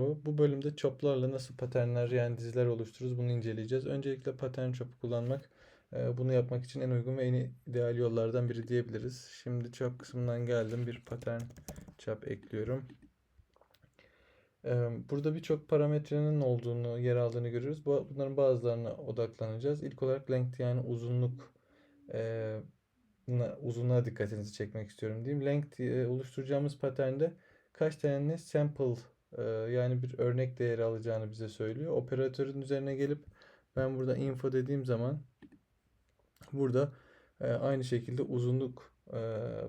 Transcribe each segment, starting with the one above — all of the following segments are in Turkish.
Bu bölümde choplarla nasıl paternler yani diziler oluştururuz bunu inceleyeceğiz. Öncelikle pattern chop'u kullanmak e, bunu yapmak için en uygun ve en ideal yollardan biri diyebiliriz. Şimdi chop kısmından geldim. Bir pattern chop ekliyorum. E, Burada birçok parametrenin olduğunu, yer aldığını görüyoruz. Bu- Bunların bazılarına odaklanacağız. İlk olarak length yani uzunluk e, uzunluğa dikkatinizi çekmek istiyorum diyeyim. Length oluşturacağımız paternde kaç tane sample yani bir örnek değeri alacağını bize söylüyor. Operatörün üzerine gelip ben burada info dediğim zaman burada e, aynı şekilde uzunluk e,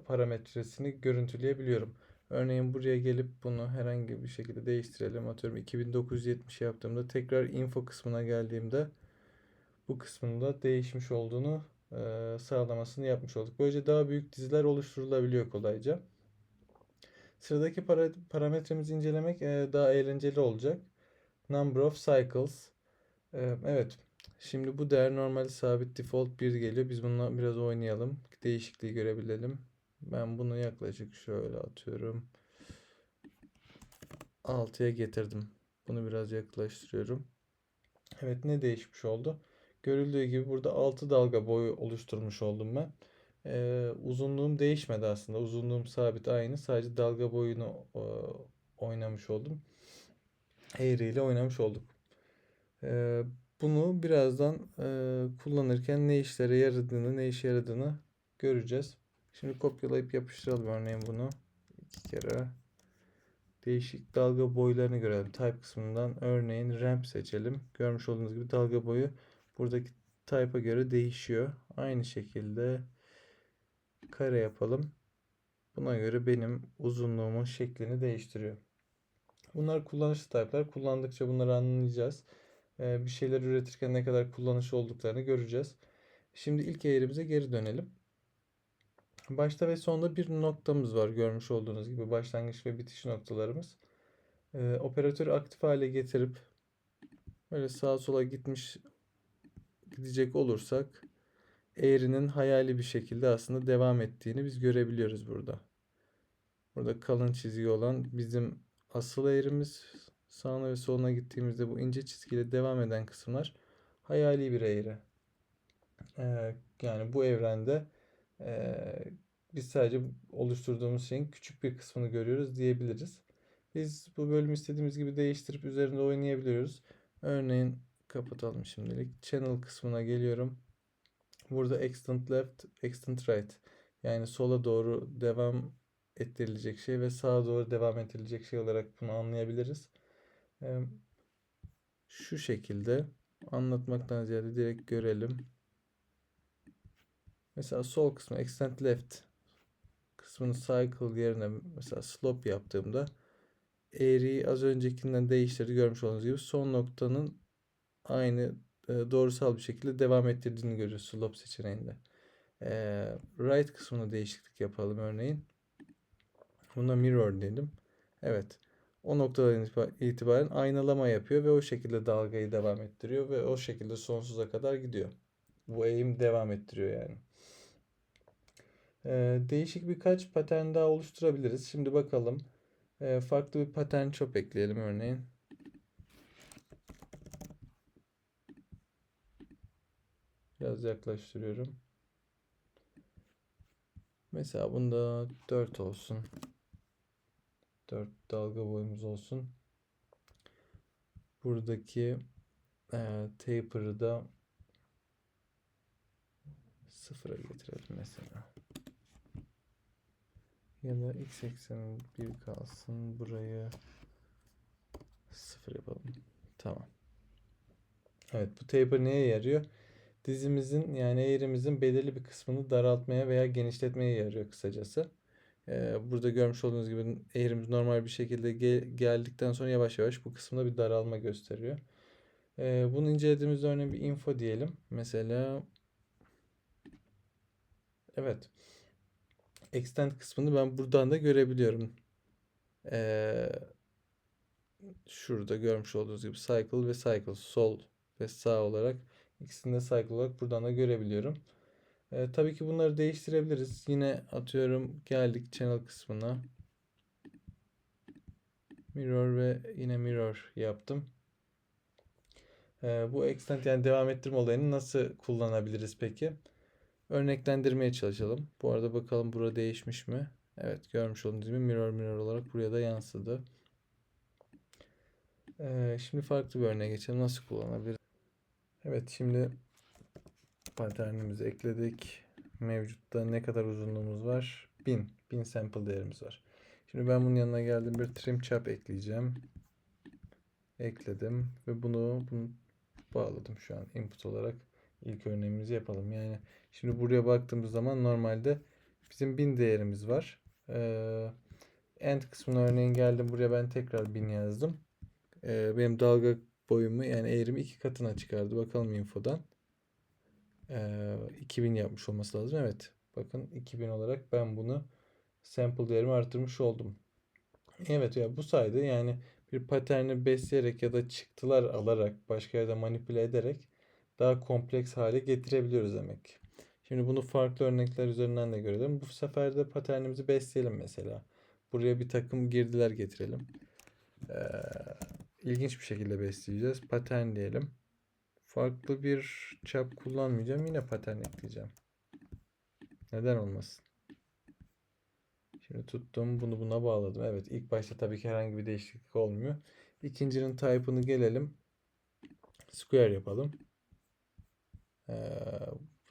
parametresini görüntüleyebiliyorum. Örneğin buraya gelip bunu herhangi bir şekilde değiştirelim. Atıyorum 2970 yaptığımda tekrar info kısmına geldiğimde bu kısmında değişmiş olduğunu e, sağlamasını yapmış olduk. Böylece daha büyük diziler oluşturulabiliyor kolayca. Sıradaki para, parametremizi incelemek e, daha eğlenceli olacak. Number of cycles. E, evet. Şimdi bu değer normalde sabit default 1 geliyor. Biz bununla biraz oynayalım. Değişikliği görebilelim. Ben bunu yaklaşık şöyle atıyorum. 6'ya getirdim. Bunu biraz yaklaştırıyorum. Evet ne değişmiş oldu? Görüldüğü gibi burada 6 dalga boyu oluşturmuş oldum ben. Ee, uzunluğum değişmedi aslında. Uzunluğum sabit aynı. Sadece dalga boyunu e, oynamış oldum. Eğriyle oynamış olduk. Ee, bunu birazdan e, kullanırken ne işlere yaradığını, ne işe yaradığını göreceğiz. Şimdi kopyalayıp yapıştıralım örneğin bunu. iki kere. Değişik dalga boylarını görelim. Type kısmından örneğin ramp seçelim. Görmüş olduğunuz gibi dalga boyu buradaki type'a göre değişiyor. Aynı şekilde kare yapalım. Buna göre benim uzunluğumun şeklini değiştiriyor. Bunlar kullanışlı type'lar. Kullandıkça bunları anlayacağız. Ee, bir şeyler üretirken ne kadar kullanışlı olduklarını göreceğiz. Şimdi ilk eğrimize geri dönelim. Başta ve sonda bir noktamız var görmüş olduğunuz gibi başlangıç ve bitiş noktalarımız. Ee, operatörü aktif hale getirip böyle sağa sola gitmiş gidecek olursak eğrinin hayali bir şekilde aslında devam ettiğini biz görebiliyoruz burada. Burada kalın çizgi olan bizim asıl eğrimiz sağına ve soluna gittiğimizde bu ince çizgiyle devam eden kısımlar hayali bir eğri. Ee, yani bu evrende ee, biz sadece oluşturduğumuz şeyin küçük bir kısmını görüyoruz diyebiliriz. Biz bu bölümü istediğimiz gibi değiştirip üzerinde oynayabiliyoruz. Örneğin kapatalım şimdilik. Channel kısmına geliyorum. Burada extend left, extend right. Yani sola doğru devam ettirilecek şey ve sağa doğru devam ettirilecek şey olarak bunu anlayabiliriz. Şu şekilde anlatmaktan ziyade direkt görelim. Mesela sol kısmı extend left kısmını cycle yerine mesela slope yaptığımda eğriyi az öncekinden değiştirdi görmüş olduğunuz gibi son noktanın aynı doğrusal bir şekilde devam ettirdiğini görüyoruz slope seçeneğinde. E, right kısmına değişiklik yapalım örneğin. Buna mirror dedim. Evet. O noktadan itibaren aynalama yapıyor ve o şekilde dalgayı devam ettiriyor ve o şekilde sonsuza kadar gidiyor. Bu eğim devam ettiriyor yani. Ee, değişik birkaç patern daha oluşturabiliriz. Şimdi bakalım. Ee, farklı bir patern chop ekleyelim örneğin. Biraz yaklaştırıyorum. Mesela bunda 4 olsun. 4 dalga boyumuz olsun. Buradaki e, taper'ı da sıfıra getirelim mesela. Ya da x eksenin 1 kalsın. Burayı 0 yapalım. Tamam. Evet bu taper neye yarıyor? Dizimizin yani eğrimizin belirli bir kısmını daraltmaya veya genişletmeye yarıyor kısacası. Ee, burada görmüş olduğunuz gibi eğrimiz normal bir şekilde gel geldikten sonra yavaş yavaş bu kısımda bir daralma gösteriyor. Ee, bunu incelediğimizde örneğin bir info diyelim. Mesela evet extend kısmını ben buradan da görebiliyorum. Ee, şurada görmüş olduğunuz gibi cycle ve cycle sol ve sağ olarak ikisini de cycle olarak buradan da görebiliyorum. Ee, tabii ki bunları değiştirebiliriz. Yine atıyorum geldik channel kısmına. Mirror ve yine mirror yaptım. Ee, bu extend yani devam ettirme olayını nasıl kullanabiliriz peki? Örneklendirmeye çalışalım. Bu arada bakalım burada değişmiş mi? Evet görmüş olduğunuz gibi mirror mirror olarak buraya da yansıdı. Ee, şimdi farklı bir örneğe geçelim. Nasıl kullanabiliriz? Evet şimdi paternimizi ekledik. Mevcutta ne kadar uzunluğumuz var? 1000. 1000 sample değerimiz var. Şimdi ben bunun yanına geldim bir trim chop ekleyeceğim. Ekledim ve bunu, bunu bağladım şu an input olarak. ilk örneğimizi yapalım. Yani şimdi buraya baktığımız zaman normalde bizim 1000 değerimiz var. Ee, end kısmına örneğin geldim buraya ben tekrar 1000 yazdım. Ee, benim dalga boyumu yani eğrimi iki katına çıkardı. Bakalım infodan. Ee, 2000 yapmış olması lazım. Evet. Bakın 2000 olarak ben bunu sample değerimi arttırmış oldum. Evet ya bu sayede yani bir paterni besleyerek ya da çıktılar alarak başka yerde manipüle ederek daha kompleks hale getirebiliyoruz demek. Şimdi bunu farklı örnekler üzerinden de görelim. Bu sefer de paternimizi besleyelim mesela. Buraya bir takım girdiler getirelim. Ee, ilginç bir şekilde besleyeceğiz. Patern diyelim. Farklı bir çap kullanmayacağım. Yine patern ekleyeceğim. Neden olmasın? Şimdi tuttum bunu buna bağladım. Evet ilk başta tabii ki herhangi bir değişiklik olmuyor. İkincinin type'ını gelelim. Square yapalım. Ee,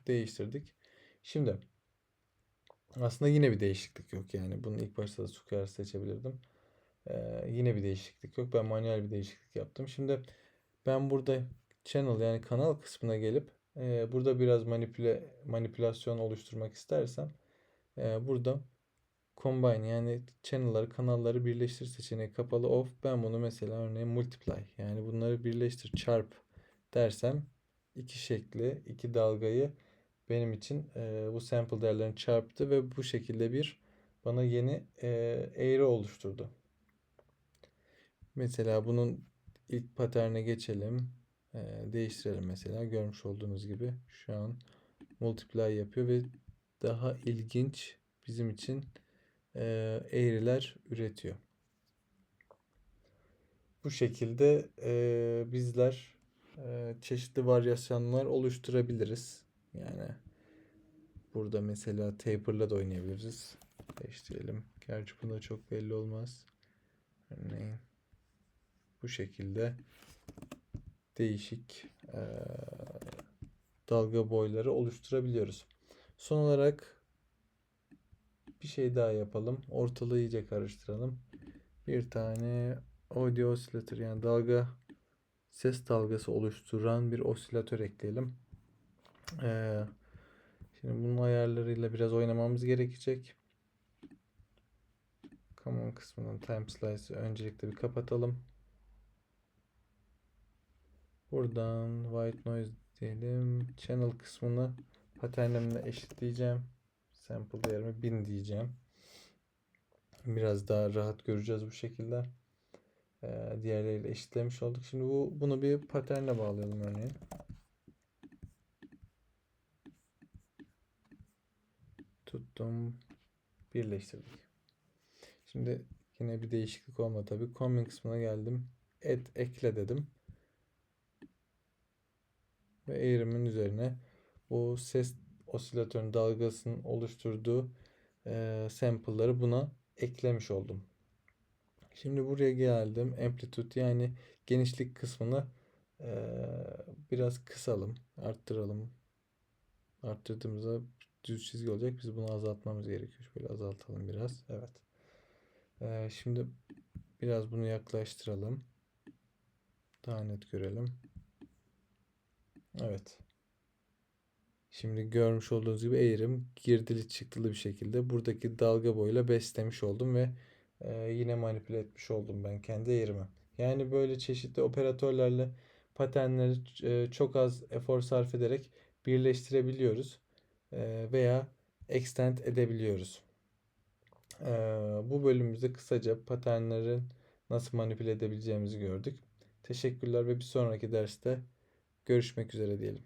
değiştirdik. Şimdi aslında yine bir değişiklik yok yani. Bunu ilk başta da square seçebilirdim. Ee, yine bir değişiklik yok. Ben manuel bir değişiklik yaptım. Şimdi ben burada channel yani kanal kısmına gelip e, burada biraz manipüle manipülasyon oluşturmak istersem e, burada combine yani channel'ları kanalları birleştir seçeneği kapalı off ben bunu mesela örneğin multiply yani bunları birleştir çarp dersem iki şekli iki dalgayı benim için e, bu sample değerlerini çarptı ve bu şekilde bir bana yeni e, eğri oluşturdu. Mesela bunun ilk paterne geçelim. E, değiştirelim mesela. Görmüş olduğunuz gibi şu an multiply yapıyor ve daha ilginç bizim için e, eğriler üretiyor. Bu şekilde e, bizler e, çeşitli varyasyonlar oluşturabiliriz. Yani burada mesela taper'la da oynayabiliriz. Değiştirelim. Gerçi bunda çok belli olmaz. Örneğin bu şekilde değişik e, dalga boyları oluşturabiliyoruz. Son olarak bir şey daha yapalım. Ortalığı iyice karıştıralım. Bir tane audio oscillator yani dalga ses dalgası oluşturan bir osilatör ekleyelim. Ee, şimdi bunun ayarlarıyla biraz oynamamız gerekecek. Common kısmının time slice'ı öncelikle bir kapatalım. Buradan white noise diyelim. Channel kısmını paternimle eşitleyeceğim. Sample değerimi 1000 diyeceğim. Biraz daha rahat göreceğiz bu şekilde. Ee, diğerleriyle eşitlemiş olduk. Şimdi bu bunu bir paterne bağlayalım örneğin. Tuttum. Birleştirdik. Şimdi yine bir değişiklik olmadı tabii. Combine kısmına geldim. Et ekle dedim. Ve eğrimin üzerine bu ses osilatörün dalgasının oluşturduğu e, sample'ları buna eklemiş oldum. Şimdi buraya geldim. Amplitude yani genişlik kısmını e, biraz kısalım. Arttıralım. Arttırdığımızda düz çizgi olacak. Biz bunu azaltmamız gerekiyor. Şöyle azaltalım biraz. Evet. E, şimdi biraz bunu yaklaştıralım. Daha net görelim. Evet. Şimdi görmüş olduğunuz gibi eğrim girdili çıktılı bir şekilde buradaki dalga boyuyla beslemiş oldum ve e, yine manipüle etmiş oldum ben kendi eğrimi. Yani böyle çeşitli operatörlerle paternleri e, çok az efor sarf ederek birleştirebiliyoruz e, veya extend edebiliyoruz. E, bu bölümümüzde kısaca paternlerin nasıl manipüle edebileceğimizi gördük. Teşekkürler ve bir sonraki derste görüşmek üzere diyelim.